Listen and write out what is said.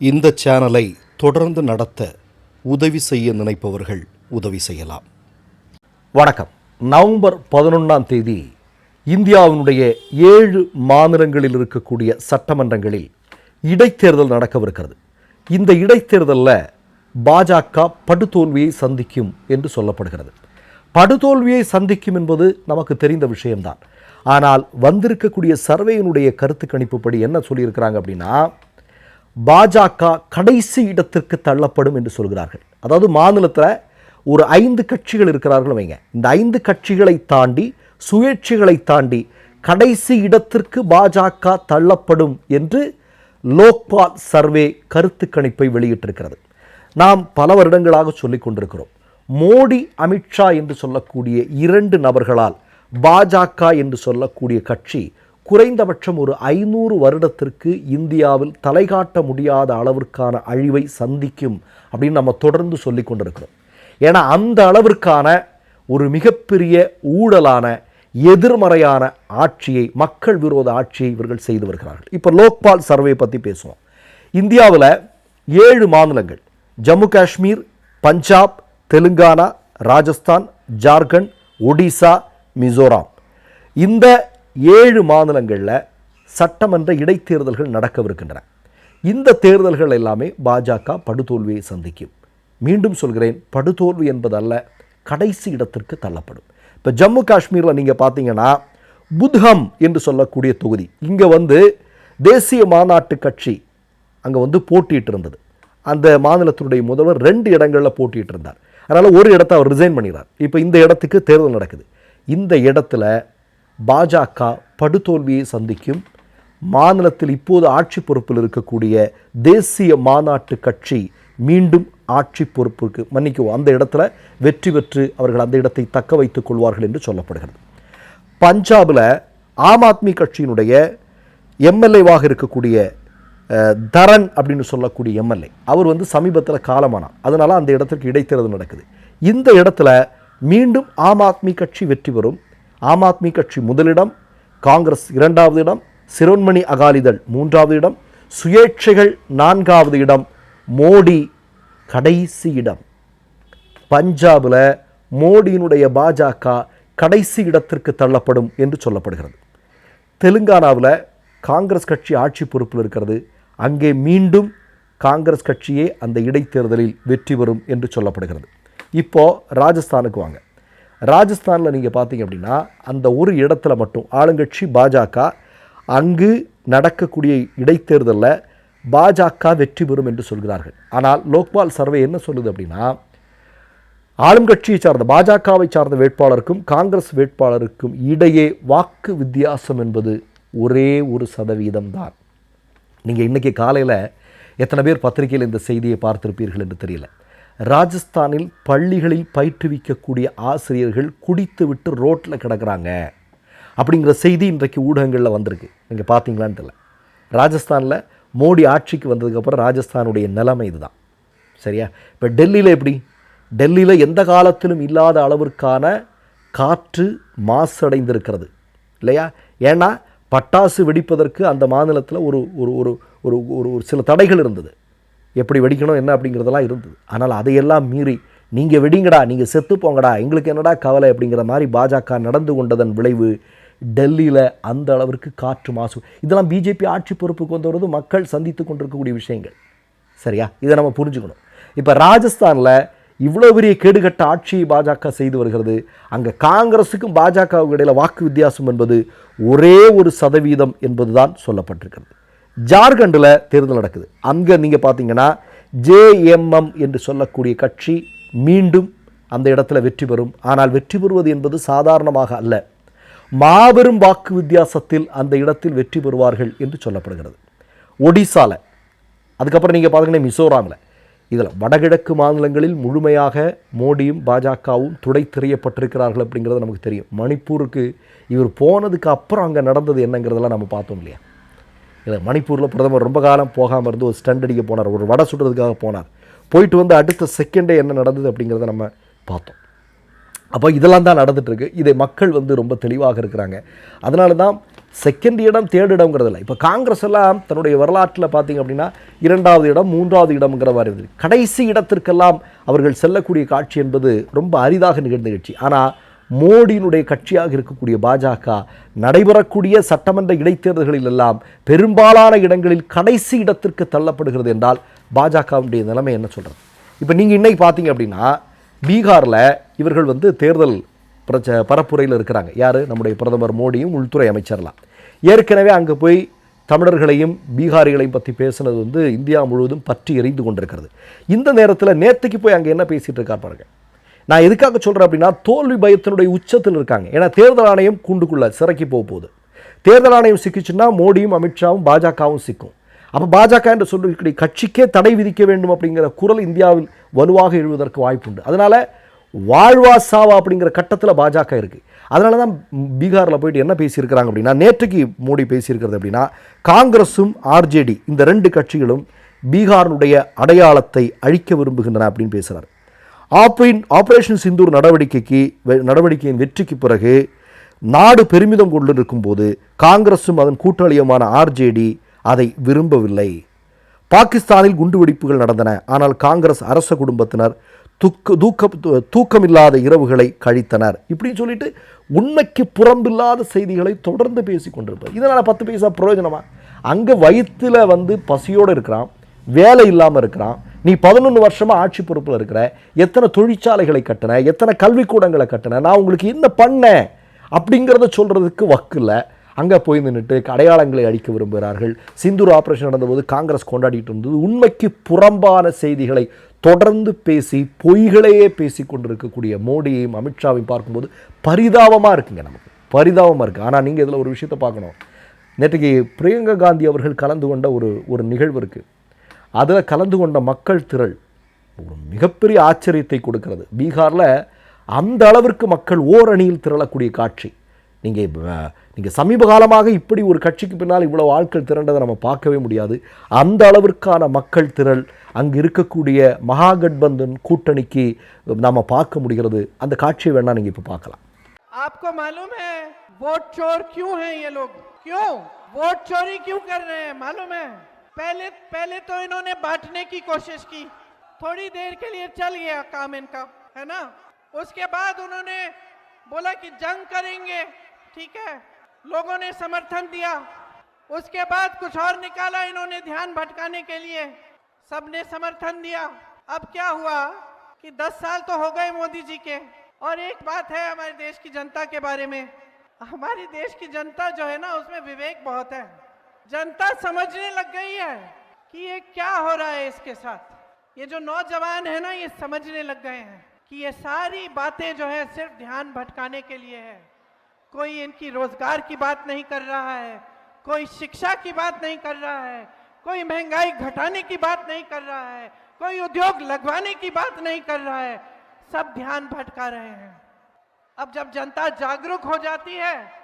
இந்த சேனலை தொடர்ந்து நடத்த உதவி செய்ய நினைப்பவர்கள் உதவி செய்யலாம். வணக்கம். நவம்பர் பதினொன்றாம் தேதி இந்தியாவினுடைய ஏழு மாநிலங்களில் இருக்கக்கூடிய சட்டமன்றங்களில் இடைத்தேர்தல் நடக்கவிருக்கிறது. இந்த இடைத்தேர்தலில் பாஜக படுதோல்வியை சந்திக்கும் என்று சொல்லப்படுகிறது. படுதோல்வியை சந்திக்கும் என்பது நமக்கு தெரிந்த விஷயம்தான். ஆனால் வந்திருக்கக்கூடிய சர்வேயினுடைய கருத்து கணிப்புப்படி என்ன சொல்லியிருக்கிறாங்க அப்படின்னா பாஜக கடைசி இடத்திற்கு தள்ளப்படும் என்று சொல்கிறார்கள். அதாவது மாநிலத்தில் ஒரு ஐந்து கட்சிகள் இருக்கிறார்கள் வைங்க. இந்த ஐந்து கட்சிகளை தாண்டி சுயேட்சிகளை தாண்டி கடைசி இடத்திற்கு பாஜக தள்ளப்படும் என்று லோக்பால் சர்வே கருத்து கணிப்பை வெளியிட்டிருக்கிறது. நாம் பல வருடங்களாக சொல்லிக் கொண்டிருக்கிறோம். மோடி அமித்ஷா என்று சொல்லக்கூடிய இரண்டு நபர்களால் பாஜக என்று சொல்லக்கூடிய கட்சி குறைந்தபட்சம் ஒரு ஐநூறு வருடத்திற்கு இந்தியாவில் தலைகாட்ட முடியாத அளவிற்கான அழிவை சந்திக்கும் அப்படின்னு நம்ம தொடர்ந்து சொல்லி கொண்டிருக்கிறோம். ஏன்னா அந்த அளவிற்கான ஒரு மிகப்பெரிய ஊழலான எதிர்மறையான ஆட்சியை மக்கள் விரோத ஆட்சியை இவர்கள் செய்து வருகிறார்கள். இப்போ லோக்பால் சர்வே பற்றி பேசுவோம். இந்தியாவில் ஏழு மாநிலங்கள். ஜம்மு காஷ்மீர் பஞ்சாப் தெலுங்கானா ராஜஸ்தான் ஜார்க்கண்ட் ஒடிசா மிசோராம். இந்த ஏழு மாநிலங்களில் சட்டமன்ற இடைத்தேர்தல்கள் நடக்கவிருக்கின்றன. இந்த தேர்தல்கள் எல்லாமே பாஜக படுதோல்வியை சந்திக்கும். மீண்டும் சொல்கிறேன் படுதோல்வி என்பதல்ல கடைசி இடத்திற்கு தள்ளப்படும். இப்போ ஜம்மு காஷ்மீரில் நீங்கள் பார்த்தீங்கன்னா புத்ஹம் என்று சொல்லக்கூடிய தொகுதி இங்கே வந்து தேசிய மாநாட்டு கட்சி அங்கே வந்து போட்டிட்டு இருந்தது அந்த மாநிலத்தினுடைய முதல்வர் ரெண்டு இடங்களில் போட்டிட்டு இருந்தார் அதனால் ஒரு இடத்த அவர் ரிசைன் பண்ணிடுறார் இப்போ இந்த இடத்துக்கு தேர்தல் நடக்குது. இந்த இடத்துல பாஜக படுதோல்வியை சந்திக்கும். மாநிலத்தில் இப்போது ஆட்சி பொறுப்பில் இருக்கக்கூடிய தேசிய மாநாட்டு கட்சி மீண்டும் ஆட்சி பொறுப்புக்கு மன்னிக்கவும் அந்த இடத்துல வெற்றி பெற்று அவர்கள் அந்த இடத்தை தக்க வைத்துக் கொள்வார்கள் என்று சொல்லப்படுகிறது. பஞ்சாபில் ஆம் ஆத்மி கட்சியினுடைய எம்எல்ஏவாக இருக்கக்கூடிய தரன் அப்படின்னு சொல்லக்கூடிய எம்எல்ஏ அவர் வந்து சமீபத்தில் காலமானார். அதனால் அந்த இடத்திற்கு இடைத்தேர்தல் நடக்குது. இந்த இடத்துல மீண்டும் ஆம் ஆத்மி கட்சி வெற்றி பெறும். ஆம் ஆத்மி கட்சி முதலிடம் காங்கிரஸ் இரண்டாவது இடம் சிரோன்மணி அகாலிதள் மூன்றாவது இடம் சுயேட்சைகள் நான்காவது இடம் மோடி கடைசி இடம். பஞ்சாபில் மோடியினுடைய பாஜக கடைசி இடத்திற்கு தள்ளப்படும் என்று சொல்லப்படுகிறது. தெலுங்கானாவில் காங்கிரஸ் கட்சி ஆட்சி பொறுப்பில் இருக்கிறது. அங்கே மீண்டும் காங்கிரஸ் கட்சியே அந்த இடைத்தேர்தலில் வெற்றி பெறும் என்று சொல்லப்படுகிறது. இப்போ ராஜஸ்தானுக்கு வாங்க. ராஜஸ்தானில் நீங்கள் பார்த்தீங்க அப்படின்னா அந்த ஒரு இடத்துல மட்டும் ஆளுங்கட்சி பாஜக அங்கு நடக்கக்கூடிய இடைத்தேர்தலில் பாஜக வெற்றி பெறும் என்று சொல்கிறார்கள். ஆனால் லோக்பால் சர்வே என்ன சொல்லுது அப்படின்னா ஆளும் கட்சியை சார்ந்த பாஜகவை சார்ந்த வேட்பாளருக்கும் காங்கிரஸ் வேட்பாளருக்கும் இடையே வாக்கு வித்தியாசம் என்பது ஒரே ஒரு சதவீதம் தான். நீங்கள் இன்றைக்கி காலையில் எத்தனை பேர் பத்திரிகையில் இந்த செய்தியை பார்த்திருப்பீர்கள் என்று தெரியல. ராஜஸ்தானில் பள்ளிகளில் பயிற்றுவிக்கக்கூடிய ஆசிரியர்கள் குடித்து விட்டு ரோட்டில் கிடக்கிறாங்க. அப்படிங்கிற செய்தி இன்றைக்கு ஊடகங்களில் வந்திருக்கு. நீங்கள் பார்த்தீங்களான்னு தெரியல. ராஜஸ்தானில் மோடி ஆட்சிக்கு வந்ததுக்கப்புறம் ராஜஸ்தானுடைய நிலைமை இதுதான். சரியா? இப்போ டெல்லியில் எப்படி? டெல்லியில் எந்த காலத்திலும் இல்லாத அளவிற்கான காற்று மாசடைந்திருக்கிறது. இல்லையா? ஏன்னா பட்டாசு வெடிப்பதற்கு அந்த மாநிலத்தில் ஒரு ஒரு ஒரு ஒரு ஒரு ஒரு சில தடைகள் இருந்தது. எப்படி வெடிக்கணும் என்ன அப்படிங்கிறதெல்லாம் இருந்தது. ஆனால் அதையெல்லாம் மீறி நீங்கள் வெடிங்கடா நீங்கள் செத்து போங்கடா எங்களுக்கு என்னடா கவலை? அப்படிங்கிற மாதிரி பாஜக நடந்து கொண்டதன் விளைவு டெல்லியில் அந்த அளவிற்கு காற்று மாசு. இதெல்லாம் பிஜேபி ஆட்சி பொறுப்புக்கு வந்தவரது மக்கள் சந்தித்து கொண்டிருக்கக்கூடிய விஷயங்கள். சரியா? இதை நம்ம புரிஞ்சுக்கணும். இப்போ ராஜஸ்தானில் இவ்வளோ பெரிய கேடுகட்ட ஆட்சியை பாஜக செய்து வருகிறது. அங்கே காங்கிரஸுக்கும் பாஜகவுக்கு இடையில் வாக்கு வித்தியாசம் என்பது ஒரே ஒரு சதவீதம் என்பதுதான் சொல்லப்பட்டிருக்கிறது. ஜார்க்கண்டில் தேர்தல் நடக்குது. அங்கே நீங்கள் பார்த்தீங்கன்னா ஜேஎம்எம் என்று சொல்லக்கூடிய கட்சி மீண்டும் அந்த இடத்துல வெற்றி பெறும். ஆனால் வெற்றி பெறுவது என்பது சாதாரணமாக அல்ல. மாபெரும் வாக்கு வித்தியாசத்தில் அந்த இடத்தில் வெற்றி பெறுவார்கள் என்று சொல்லப்படுகிறது. ஒடிசாவில் அதுக்கப்புறம் நீங்கள் பார்த்தீங்கன்னா மிசோராமில். இதில் வடகிழக்கு மாநிலங்களில் முழுமையாக மோடியும் பாஜகவும் துடை தெரியப்பட்டிருக்கிறார்கள் அப்படிங்கிறது நமக்கு தெரியும். மணிப்பூருக்கு இவர் போனதுக்கு அப்புறம் அங்கே நடந்தது என்னங்கிறதெல்லாம் நம்ம பார்த்தோம் இல்லையா? இல்லை மணிப்பூரில் பிரதமர் ரொம்ப காலம் போகாமல் இருந்து ஒரு ஸ்டண்ட் அடிக்க போனார். ஒரு வடை சுடுறதுக்காக போனார். போயிட்டு வந்து அடுத்த செகண்டே என்ன நடந்தது அப்படிங்கிறத நம்ம பார்த்தோம். அப்போ இதெல்லாம் தான் நடந்துகிட்ருக்கு இதை மக்கள் வந்து ரொம்ப தெளிவாக இருக்கிறாங்க. அதனால தான் செகண்ட் இடம் தேர்ட் இடம்ங்கிறது இல்லை. இப்போ காங்கிரஸ் எல்லாம் தன்னுடைய வரலாற்றில் பார்த்தீங்க அப்படின்னா இரண்டாவது இடம் மூன்றாவது இடம்ங்கிற மாதிரி இருந்தது. கடைசி இடத்திற்கெல்லாம் அவர்கள் செல்லக்கூடிய காட்சி என்பது ரொம்ப அரிதாக நிகழ்ந்த நிகழ்ச்சி. ஆனால் மோடியினுடைய கட்சியாக இருக்கக்கூடிய பாஜக நடைபெறக்கூடிய சட்டமன்ற இடைத்தேர்தல்களில் எல்லாம் பெரும்பாலான இடங்களில் கடைசி இடத்திற்கு தள்ளப்படுகிறது என்றால் பாஜகவுடைய நிலைமை என்ன சொல்கிறது இப்போ நீங்கள் இன்னைக்கு பார்த்தீங்க அப்படின்னா பீகாரில் இவர்கள் வந்து தேர்தல் பிரச்ச பரப்புரையில் இருக்கிறாங்க. யார்? நம்முடைய பிரதமர் மோடியும் உள்துறை அமைச்சர்லாம். ஏற்கனவே அங்கே போய் தமிழர்களையும் பீகாரிகளையும் பற்றி பேசுனது வந்து இந்தியா முழுவதும் பற்றி எரிந்து கொண்டிருக்கிறது. இந்த நேரத்தில் நேற்றுக்கு போய் அங்கே என்ன பேசிகிட்டு இருக்கார் பாருங்க. நான் எதுக்காக சொல்கிறேன் அப்படின்னா தோல்வி பயத்தினுடைய உச்சத்தில் இருக்காங்க. ஏன்னா தேர்தல் ஆணையம் கூண்டுக்குள்ளே சிறைக்கு போக போகுது. தேர்தல் ஆணையம் சிக்கிச்சுன்னா மோடியும் அமித்ஷாவும் பாஜகவும் சிக்கும். அப்போ பாஜக என்று சொல்லக்கூடிய கட்சிக்கே தடை விதிக்க வேண்டும் அப்படிங்கிற குரல் இந்தியாவில் வலுவாக எழுவதற்கு வாய்ப்புண்டு. அதனால் வாழ்வா சாவா அப்படிங்கிற கட்டத்தில் பாஜக இருக்குது அதனால தான் பீகாரில் போயிட்டு என்ன பேசியிருக்கிறாங்க அப்படின்னா நேற்றுக்கு மோடி பேசியிருக்கிறது அப்படின்னா காங்கிரஸும் ஆர்ஜேடி இந்த ரெண்டு கட்சிகளும் பீகாரினுடைய அடையாளத்தை அழிக்க விரும்புகின்றன அப்படின்னு பேசுகிறார் ஆப்ரின் ஆப்ரேஷன் சிந்தூர் நடவடிக்கைக்கு வெ- நடவடிக்கையின் வெற்றிக்கு பிறகு நாடு பெருமிதம் கொண்டிருக்கும் போது காங்கிரஸும் அதன் கூட்டாளியுமான ஆர்ஜேடி அதை விரும்பவில்லை. பாகிஸ்தானில் குண்டுவெடிப்புகள் நடந்தன. ஆனால் காங்கிரஸ் அரச குடும்பத்தினர் துக்க தூக்க தூக்கமில்லாத இரவுகளை கழித்தனர். இப்படின்னு சொல்லிட்டு உண்மைக்கு புறம்பில்லாத செய்திகளை தொடர்ந்து பேசி கொண்டிருப்பார் இதனால் பத்து பைசா பிரயோஜனமா? அங்கே வயிற்றில் வந்து பசியோடு இருக்கிறான் வேலை இல்லாமல் இருக்கிறான் நீ பதினொன்று வருஷமாக ஆட்சி பொறுப்பில் இருக்கிற எத்தனை தொழிற்சாலைகளை கட்டின எத்தனை கல்விக்கூடங்களை கட்டின நான் உங்களுக்கு என்ன பண்ணேன் அப்படிங்கிறத சொல்கிறதுக்கு வக்கு இல்லை. அங்கே போய் நின்றுட்டு அடையாளங்களை அழிக்க விரும்புகிறார்கள். சிந்தூர் ஆப்ரேஷன் நடந்தபோது காங்கிரஸ் கொண்டாடிட்டு இருந்தது. உண்மைக்கு புறம்பான செய்திகளை தொடர்ந்து பேசி பொய்களையே பேசி கொண்டிருக்கக்கூடிய மோடியையும் அமித்ஷாவையும் பார்க்கும்போது பரிதாபமாக இருக்குங்க நமக்கு. பரிதாபமாக இருக்குது ஆனால் நீங்கள் இதில் ஒரு விஷயத்தை பார்க்கணும். நேற்றுக்கு பிரியங்கா காந்தி அவர்கள் கலந்து கொண்ட ஒரு ஒரு நிகழ்வு இருக்குது அதில் கலந்து கொண்ட மக்கள் திரள் ஒரு மிகப்பெரிய ஆச்சரியத்தை கொடுக்கிறது பீகாரில் அந்த அளவிற்கு மக்கள் ஓரணியில் திரளக்கூடிய காட்சி நீங்கள் நீங்கள் சமீப காலமாக இப்படி ஒரு கட்சிக்கு பின்னால் இவ்வளவு ஆட்கள் திரண்டதை நம்ம பார்க்கவே முடியாது அந்த அளவிற்கான மக்கள் திரள் அங்கு இருக்கக்கூடிய மகாகட்பந்தன் கூட்டணிக்கு நாம் பார்க்க முடிகிறது அந்த காட்சியை வேணால் நீங்கள் இப்போ பார்க்கலாம் आपको मालूम है वोट चोर क्यों हैं ये लोग क्यों वोट चोरी क्यों कर रहे हैं मालूम है पहले पहले तो इन्होंने बांटने की कोशिश की। थोड़ी देर के लिए चल गया काम इनका, है ना? उसके बाद उन्होंने बोला कि जंग करेंगे, ठीक है? लोगों ने समर्थन दिया। उसके बाद कुछ और निकाला इन्होंने ध्यान भटकाने के लिए। सबने समर्थन दिया। अब क्या हुआ कि 10 साल तो हो गए मोदी जी के। और एक बात है हमारे देश की जनता के बारे में। हमारी देश की जनता जो है ना, उसमें विवेक बहुत है। जनता समझने लग गई है कि ये क्या हो रहा है इसके साथ। ये जो नौजवान है ना, ये समझने लग गए हैं कि ये सारी बातें जो है सिर्फ़ ध्यान भटकाने के लिए है। कोई इनकी रोज़गार की बात नहीं कर रहा है, कोई शिक्षा की बात नहीं कर रहा है, कोई महँगाई घटाने की बात नहीं कर रहा है, कोई उद्योग लगवाने की बात नहीं कर रहा है। सब ध्यान भटका रहे हैं। अब जब जनता जागरूक हो जाती है